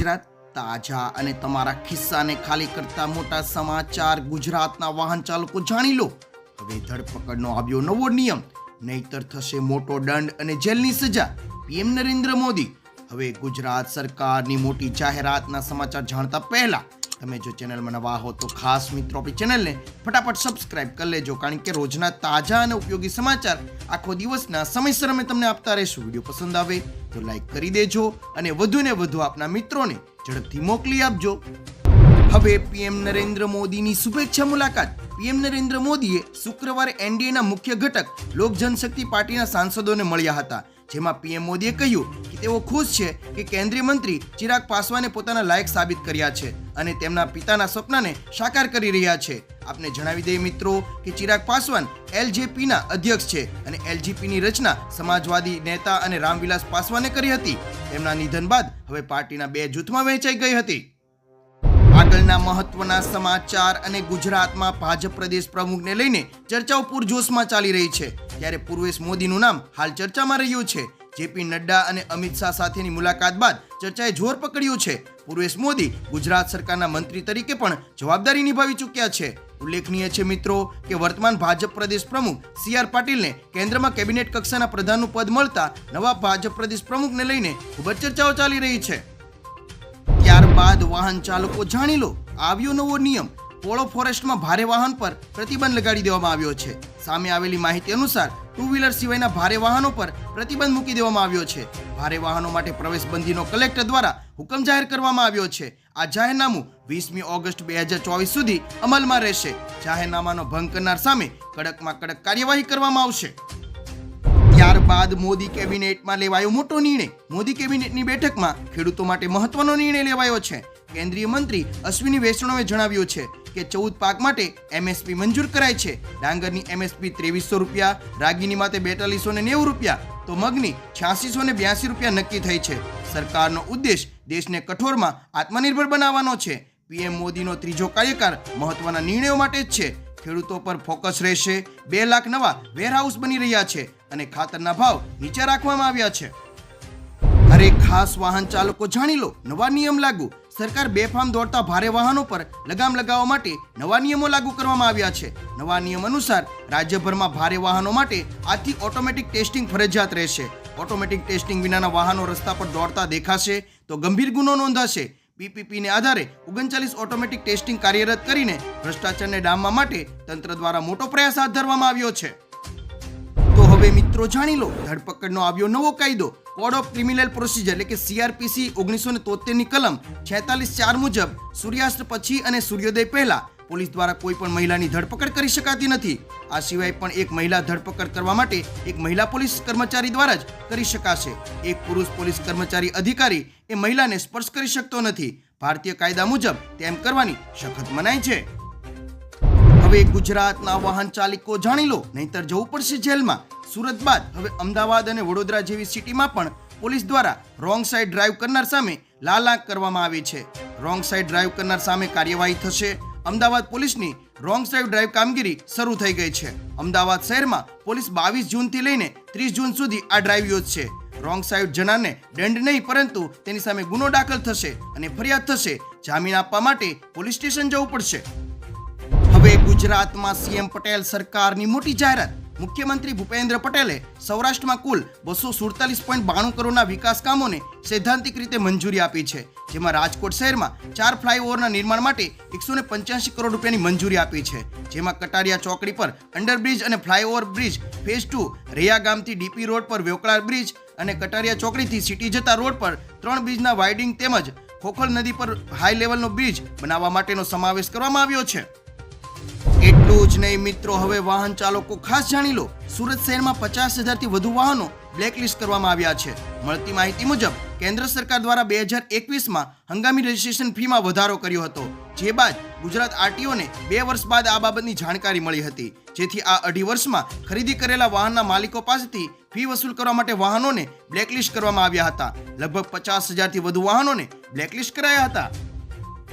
ગુજરાત તાજા અને તમારા ખિસ્સાને ખાલી કરતા મોટા સમાચાર, ગુજરાતના વાહન ચાલકો જાણી લો. હવે ધરપકડનો આવ્યો નવો નિયમ. નહીતર થશે મોટો દંડ અને જેલની સજા. પીએમ નરેન્દ્ર મોદી. હવે ગુજરાત સરકારની મોટી જાહેરાતના સમાચાર જાણતા પહેલા તમે જો ચેનલમાં નવા હો તો ખાસ મિત્રો આપણી ચેનલને ફટાફટ સબસ્ક્રાઇબ કરી લેજો, કારણ કે રોજના તાજા અને ઉપયોગી સમાચાર આખો દિવસના સમયસર અમે તમને આપતા રહીશું. વીડિયો પસંદ આવે તો લાઈક કરી દેજો અને વધુને વધુ આપના મિત્રોને ઝડપથી મોકલી આપજો. હવે પીએમ નરેન્દ્ર મોદીની શુભેચ્છા મુલાકાત. પીએમ નરેન્દ્ર મોદીએ શુક્રવારે એનડીએના મુખ્ય ઘટક લોક જનશક્તિ પાર્ટીના સાંસદોને મળ્યા હતા, જેમાં પીએમ મોદીએ કહ્યું કે તેઓ ખુશ છે કે કેન્દ્રીય મંત્રી ચિરાગ પાસવાને પોતાના લાયક સાબિત કર્યા છે અને તેમના પિતાના સપનાને સાકાર કરી રહ્યા છે. આપને જણાવી દઈએ મિત્રો કે ચિરાગ પાસવાન એલજેપીના અધ્યક્ષ છે અને એલજીપીની રચના સમાજવાદી નેતા અને રામવિલાસ પાસવાને કરી હતી. તેમના નિધન બાદ હવે પાર્ટીના બે જૂથમાં વહેંચાઈ ગઈ હતી. આગળના મહત્વના સમાચાર અને ગુજરાતમાં ભાજપ પ્રદેશ પ્રમુખને લઈને ચર્ચાઓ પૂરજોશમાં ચાલી રહી છે. ત્યારે પૂર્વેશ મોદીનું નામ હાલ ચર્ચામાં રહ્યું છે. જેપી નડ્ડા અને અમિત શાહ સાથેની મુલાકાત બાદ ચર્ચાએ જોર પકડ્યું છે. પૂર્વેશ મોદી ગુજરાત સરકારના મંત્રી તરીકે પણ જવાબદારી નિભાવી ચૂક્યા છે. ઉલ્લેખનીય છે મિત્રો કે વર્તમાન ભાજપ પ્રદેશ પ્રમુખ સી આર પાટીલને કેન્દ્રમાં કેબિનેટ કક્ષાના પ્રધાનનું પદ મળતા નવા ભાજપ પ્રદેશ પ્રમુખને લઈને ખૂબ જ ચર્ચાઓ ચાલી રહી છે. ત્યારબાદ વાહન ચાલકો જાણી લો. આવ્યો નવો નિયમ. પોળો ફોરેસ્ટમાં ભારે વાહન પર પ્રતિબંધ લગાડી દેવામાં આવ્યો છે. સામે આવેલી માહિતી અનુસાર ટુ વ્હીલર સિવાયના ભારે વાહનો પર પ્રતિબંધ મૂકી દેવામાં આવ્યો છે. ભારે વાહનો માટે પ્રવેશબંધીનો કલેક્ટર દ્વારા હુકમ જાહેર કરવામાં આવ્યો છે. આ જાહેરનામું વીસમી ઓગસ્ટ બે હજાર ચોવીસ સુધી અમલમાં રહેશે. જાહેરનામાનો ભંગ કરનાર સામે કડકમાં કડક કાર્યવાહી કરવામાં આવશે. ત્યારબાદ મોદી કેબિનેટમાં લેવાયો મોટો નિર્ણય. મોદી કેબિનેટની બેઠકમાં ખેડૂતો માટે મહત્વનો નિર્ણય લેવાયો છે. કેન્દ્રીય મંત્રી અશ્વિની વૈષ્ણવે જણાવ્યું છે કે ચૌદ પાક માટે એમએસપી મંજૂર કરાય છે. ડાંગરની એમએસપી ત્રેવીસો રૂપિયા, રાગીની માટે બેતાલીસો ને નેવું રૂપિયા, તો મગની છ્યાસીસો ને બ્યાસી રૂપિયા નક્કી થઈ છે. સરકારનો ઉદ્દેશ દેશને કઠોરમાં આત્મનિર્ભર બનાવવાનો છે. પીએમ મોદીનો ત્રીજો કાર્યકાળ મહત્વના નિર્ણયો માટે જ છે. ખેડૂતો પર ફોકસ રહેશે. બે લાખ નવા વેરહાઉસ બની રહ્યા છે. અને ખાતરના ભાવ નીચે રાખવામાં આવ્યા છે. અરે ખાસ વાહન ચાલકો જાણી લો, નવા નિયમ લાગુ. સરકાર બેફામ દોડતા ભારે વાહનો પર લગામ લગાવવા માટે નવા નિયમો લાગુ કરવામાં આવ્યા છે. નવા નિયમ અનુસાર રાજ્યભરમાં ભારે વાહનો માટે આથી ઓટોમેટિક ટેસ્ટિંગ ફરજિયાત રહેશે. ઓટોમેટિક ટેસ્ટિંગ વિનાના વાહનો રસ્તા પર દોડતા દેખાશે તો ગંભીર ગુનો નોંધાશે. પીપીપીને આધારે ઓગણચાલીસ ઓટોમેટિક ટેસ્ટિંગ કાર્યરત કરીને ભ્રષ્ટાચારને ડામવા માટે તંત્ર દ્વારા મોટો પ્રયાસ હાથ ધરવામાં આવ્યો છે. હવે મિત્રો જાણી લો, ધરપકડનો આવ્યો નવો કાયદો. કોડ ઓફ ક્રિમિનલ પ્રોસિજર એટલે કે સીઆરપીસી ઓગણીસો ને તોતેરની કલમ છેતાલીસ ચાર મુજબ સૂર્યાસ્ત પછી અને સૂર્યોદય પહેલા પોલીસ દ્વારા કોઈ પણ મહિલાની ધરપકડ કરી શકાતી નથી. આ સિવાય પણ એક મહિલા ધરપકડ કરવા માટે એક મહિલા પોલીસ કર્મચારી દ્વારા જ કરી શકાશે. એક પુરુષ પોલીસ કર્મચારી અધિકારી એ મહિલાને સ્પર્શ કરી શકતો નથી. ભારતીય કાયદા મુજબ તેમ કરવાની સખત મનાય છે. હવે ગુજરાતના વાહન ચાલકો જાણી લો, નહીતર જવું પડશે જેલમાં. સુરત બાદ હવે અમદાવાદ અને વડોદરા જેવી સિટીમાં પણ પોલીસ દ્વારા રોંગ સાઈડ ડ્રાઈવ કરનાર સામે લાલાંક કરવામાં આવી છે. રોંગ સાઈડ ડ્રાઈવ કરનાર સામે કાર્યવાહી થશે. અમદાવાદ પોલીસની રોંગ સાઈડ ડ્રાઈવ કામગીરી શરૂ થઈ ગઈ છે. અમદાવાદ શહેરમાં પોલીસ બાવીસ જૂનથી લઈને ત્રીસ જૂન સુધી આ ડ્રાઈવ યોજશે. રોંગ સાઈડ જનારને દંડ નહીં, પરંતુ તેની સામે ગુનો દાખલ થશે અને ફરિયાદ થશે. જામીન આપવા માટે પોલીસ સ્ટેશન જવું પડશે. ગુજરાતમાં સીએમ પટેલ સરકારની મોટી જાહેરાત. મુખ્યમંત્રી ભૂપેન્દ્ર પટેલે સૌરાષ્ટ્રમાં કુલ બસો સુડતાલીસ પોઈન્ટ બાણું કરોડના વિકાસ કામોને સૈદ્ધાંતિક રીતે મંજૂરી આપી છે, જેમાં રાજકોટ શહેરમાં ચાર ફ્લાયઓવરના નિર્માણ માટે એકસો ને પંચ્યાસી કરોડ રૂપિયાની મંજૂરી આપી છે, જેમાં કટારિયા ચોકડી પર અંડરબ્રિજ અને ફ્લાયઓવર બ્રિજ, ફેઝ ટુ રેયા ગામથી ડીપી રોડ પર વેવકળા બ્રિજ અને કટારિયા ચોકડીથી સિટી જતા રોડ પર ત્રણ બ્રિજના વાઇડિંગ તેમજ ખોખલ નદી પર હાઈ લેવલનો બ્રિજ બનાવવા માટેનો સમાવેશ કરવામાં આવ્યો છે. જ નહીં મિત્રો, હવે વાહન ચાલકો ખાસ જાણી લો. સુરત શહેરમાં પચાસ હજારથી વધુ વાહનો બ્લેકલિસ્ટ કરવામાં આવ્યા છે. મળતી માહિતી મુજબ, કેન્દ્ર સરકાર દ્વારા બે હજાર એકવીસમાં હંગામી રજીસ્ટ્રેશન ફીમાં વધારો કર્યો હતો. જે બાદ ગુજરાત આરટીઓને બે વર્ષ બાદ આ બાબતની જાણકારી મળી હતી. જેથી આ અઢી વર્ષમાં ખરીદી કરેલા વાહનના માલિકો પાસેથી ફી વસૂલ કરવા માટે વાહનોને બ્લેકલિસ્ટ કરવામાં આવ્યા હતા. લગભગ પચાસ હજારથી વધુ વાહનોને બ્લેકલિસ્ટ કરાયા હતા.